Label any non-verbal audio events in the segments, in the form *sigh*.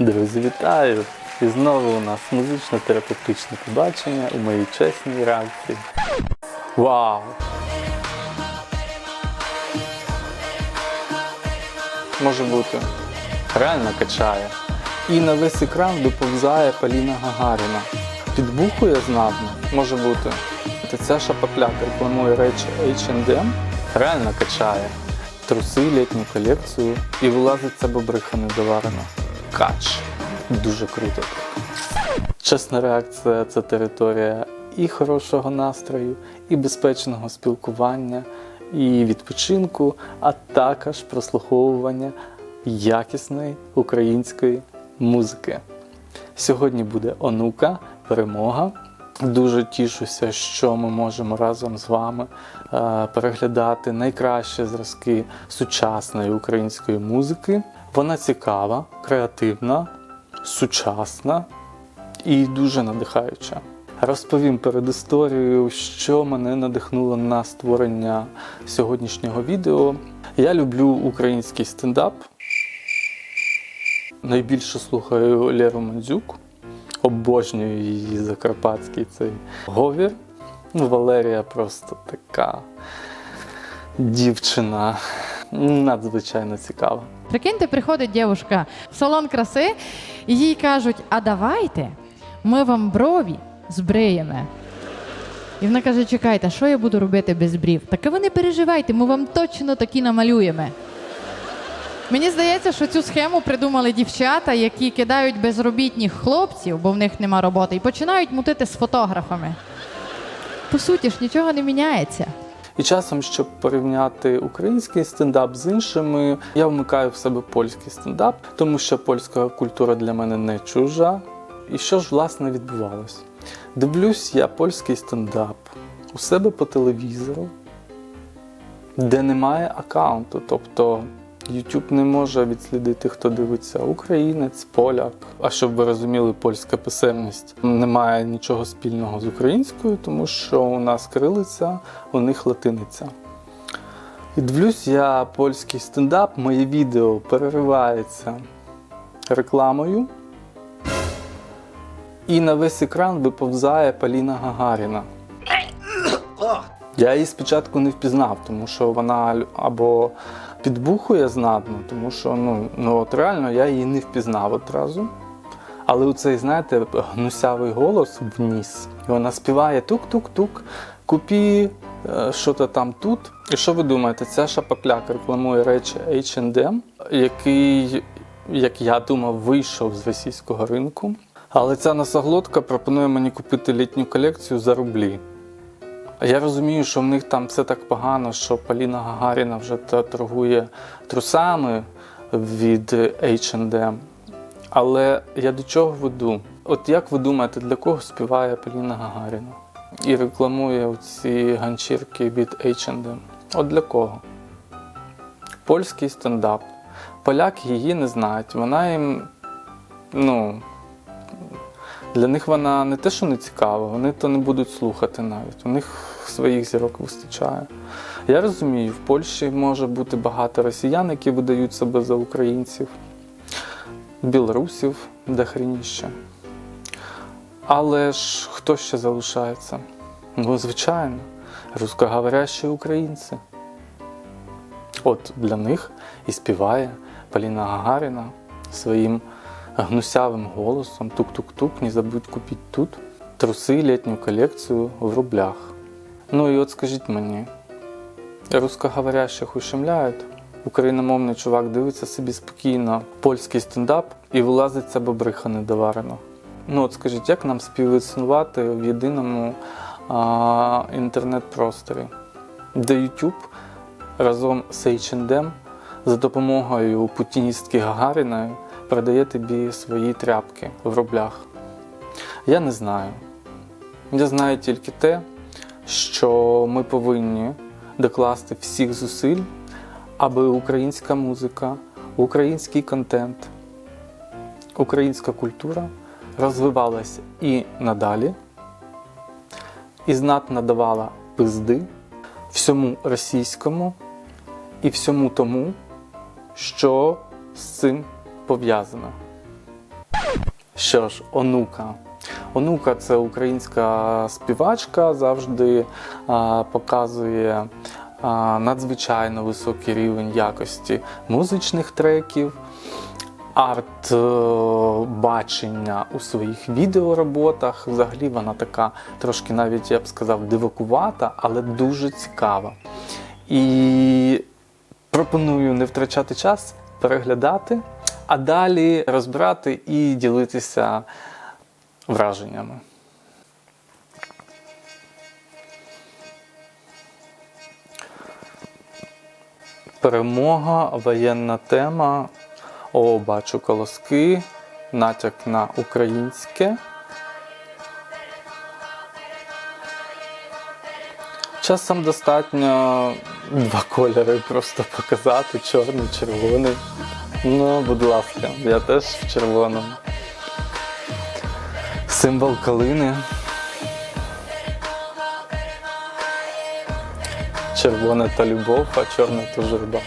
Друзі, вітаю! І знову у нас музично-терапевтичне побачення у моїй чесній реакції. Вау! Може бути. Реально качає. І на весь екран доповзає Поліна Гагаріна. Підбухує знатно, може бути. Та ця шапокляка рекламує речі H&M. Реально качає. Труси, літню колекцію і вилазить це бобриха недоварена. Кач. Дуже круто. Чесна реакція це територія і хорошого настрою, і безпечного спілкування, і відпочинку, а також прослуховування якісної української музики. Сьогодні буде онука, перемога. Дуже тішуся, що ми можемо разом з вами е, переглядати найкращі зразки сучасної української музики. Вона цікава, креативна, сучасна і дуже надихаюча. Розповім перед історією, що мене надихнуло на створення сьогоднішнього відео. Я люблю український стендап. Найбільше слухаю Леру Мандзюк. Обожнюю її закарпатський цей говір. Ну, Валерія просто така дівчина. Надзвичайно цікава. Прикиньте, приходить дівчинка в салон краси, і їй кажуть: а давайте ми вам брові збриємо. І вона каже: чекайте, що я буду робити без брів? Так ви не переживайте, ми вам точно такі намалюємо. Мені здається, що цю схему придумали дівчата, які кидають безробітних хлопців, бо в них нема роботи, і починають мутити з фотографами. По суті ж нічого не міняється. І часом, щоб порівняти український стендап з іншими, я вмикаю в себе польський стендап, тому що польська культура для мене не чужа. І що ж власне відбувалось? Дивлюсь я польський стендап у себе по телевізору, де немає аккаунту, тобто YouTube не може відслідити, хто дивиться українець, поляк. А щоб ви розуміли, польська писемність не має нічого спільного з українською, тому що у нас кирилиця, у них латиниця. І дивлюсь я польський стендап, моє відео переривається рекламою. І на весь екран виповзає Поліна Гагаріна. Я її спочатку не впізнав, тому що вона або підбухує знатно, тому що ну, ну от реально я її не впізнав одразу. Але у цей, знаєте, гнусявий голос вніс. І вона співає тук-тук-тук, купі е, що-то там тут. І що ви думаєте, ця шапокляк рекламує речі H&M, який, як я думав, вийшов з російського ринку. Але ця носоглотка пропонує мені купити літню колекцію за рублі. Я розумію, що в них там все так погано, що Поліна Гагаріна вже торгує трусами від H&M. Але я до чого веду? От як ви думаєте, для кого співає Поліна Гагаріна? І рекламує ці ганчірки від H&M? От для кого? Польський стендап. Поляки її не знають. Вона їм, ну, для них вона не те, що не цікава, вони то не будуть слухати навіть. У них своїх зірок вистачає. Я розумію, в Польщі може бути багато росіян, які видають себе за українців, білорусів де хрініще. Але ж хто ще залишається? Ну, звичайно, русскоговорящі українці. От для них і співає Поліна Гагаріна своїм гнусявим голосом тук-тук-тук, не забудь купити тут труси, літню колекцію в рублях. Ну і от скажіть мені, русскоговорящих ущемляють? Україномовний чувак дивиться собі спокійно польський стендап і вилазить ця бобриха недоварена. Ну от скажіть, як нам співіснувати в єдиному а, інтернет-просторі, де YouTube разом з H&M за допомогою путіністки Гагаріної продає тобі свої тряпки в рублях. Я не знаю. Я знаю тільки те, що ми повинні докласти всіх зусиль, аби українська музика, український контент, українська культура розвивалася і надалі, і знатно давала пизди всьому російському і всьому тому, що з цим пов'язано. Що ж, онука. Онука це українська співачка, завжди а, показує а, надзвичайно високий рівень якості музичних треків, арт е, бачення у своїх відеороботах. Взагалі вона така трошки навіть я б сказав дивакувата, але дуже цікава. І пропоную не втрачати час, переглядати, а далі розбирати і ділитися враженнями. Перемога, воєнна тема. О, бачу колоски, натяк на українське. Часом достатньо два кольори просто показати: чорний, червоний. Ну, будь ласка, я теж в червоному. Символ калини. Червоне та любов, а чорне то журба.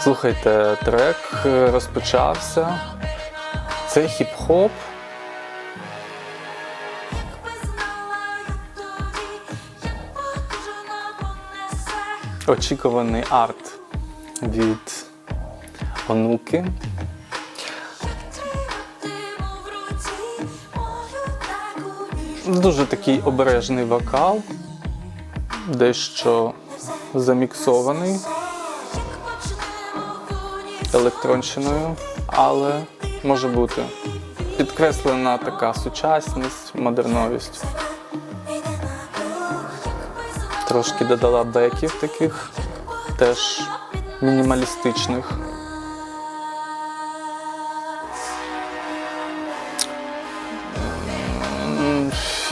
Слухайте, трек е, розпочався. Це хіп-хоп. Очікуваний арт від онуки. Дуже такий обережний вокал, дещо заміксований електронщиною, але може бути підкреслена така сучасність, модерновість. Трошки додала беків таких, теж мінімалістичних.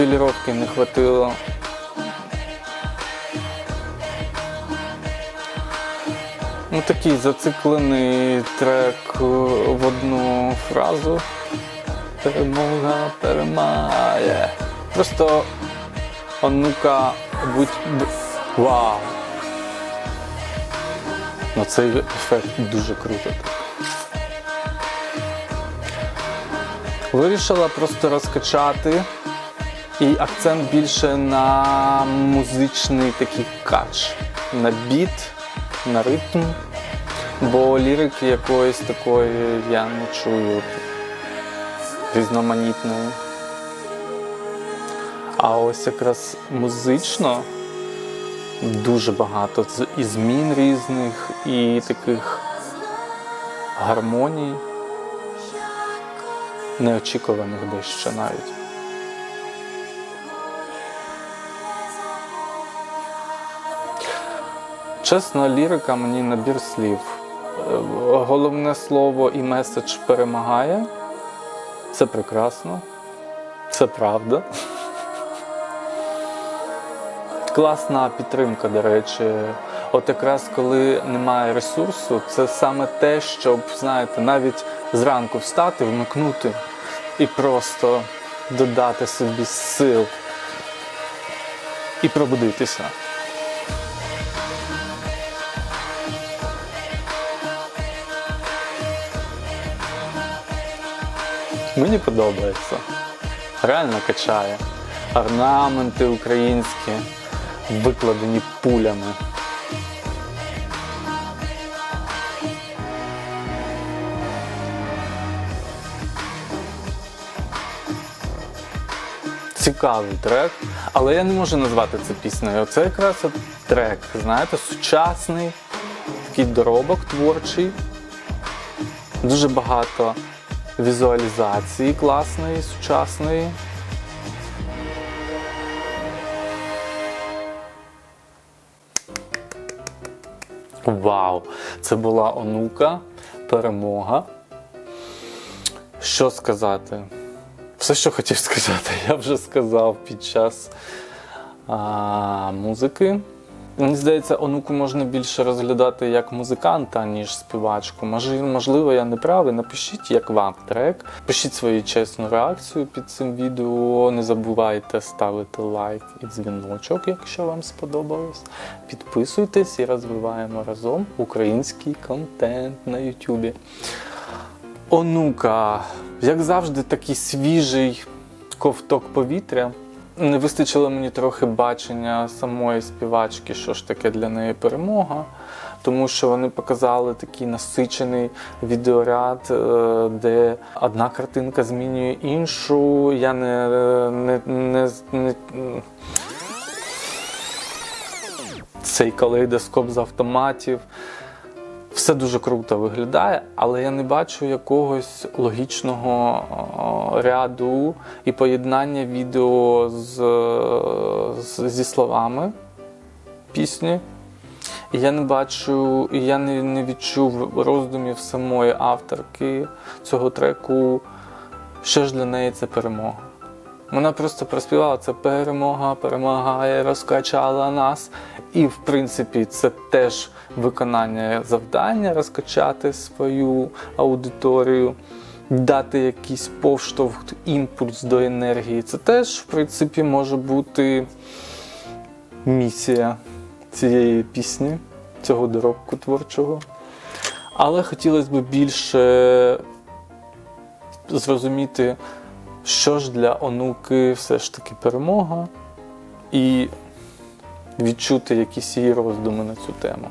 М, не хватило. Ну, такий зациклений трек в одну фразу. Перемога перемагає. Просто онука будь. Вау! Ну цей ефект дуже круто. Вирішила просто розкачати і акцент більше на музичний такий кач, на біт, на ритм, бо лірики якоїсь такої я не чую різноманітної. А ось якраз музично дуже багато і змін різних, і таких гармоній, неочікуваних дещо навіть. Чесно, лірика мені набір слів. Е, Головне слово і меседж перемагає. Це прекрасно. Це правда. Класна підтримка, до речі. От якраз коли немає ресурсу, це саме те, щоб, знаєте, навіть зранку встати, вмикнути і просто додати собі сил і пробудитися. Мені подобається. Реально качає. Орнаменти українські, викладені пулями. Цікавий трек, але я не можу назвати це піснею. Це якраз трек, знаєте, сучасний, такий доробок творчий. Дуже багато візуалізації класної, сучасної. Вау! Це була онука, перемога. Що сказати? Все, що хотів сказати, *laughs* я вже сказав під час а, музики. Мені здається, онуку можна більше розглядати як музиканта, ніж співачку. Можливо, я не правий. Напишіть, як вам трек. Пишіть свою чесну реакцію під цим відео. Не забувайте ставити лайк і дзвіночок, якщо вам сподобалось. Підписуйтесь і розвиваємо разом український контент на Ютубі. Онука. Як завжди, такий свіжий ковток повітря. Не вистачило мені трохи бачення самої співачки, що ж таке для неї перемога, тому що вони показали такий насичений відеоряд, е, де одна картинка змінює іншу. Я не, не, не, не цей калейдоскоп з автоматів. Все дуже круто виглядає, але я не бачу якогось логічного ряду і поєднання відео з, з, зі словами пісні. Я не бачу, я не, не відчув роздумів самої авторки цього треку. Що ж для неї це перемога? Вона просто проспівала це перемога, перемагає, розкачала нас. І, в принципі, це теж виконання завдання розкачати свою аудиторію, дати якийсь повштовх, імпульс до енергії. Це теж, в принципі, може бути місія цієї пісні, цього доробку творчого. Але хотілося б більше зрозуміти, що ж для онуки все ж таки перемога, і відчути якісь її роздуми на цю тему.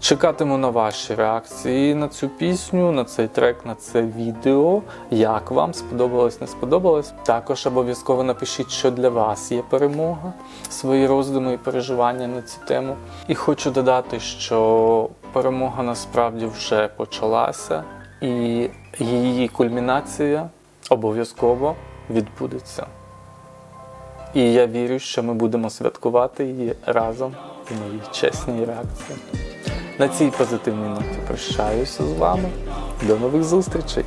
Чекатиму на ваші реакції на цю пісню, на цей трек, на це відео. Як вам сподобалось, не сподобалось? Також обов'язково напишіть, що для вас є перемога, свої роздуми і переживання на цю тему. І хочу додати, що перемога насправді вже почалася, і її кульмінація обов'язково відбудеться. І я вірю, що ми будемо святкувати її разом в моїй чесній реакції. На цій позитивній ноті прощаюся з вами. До нових зустрічей!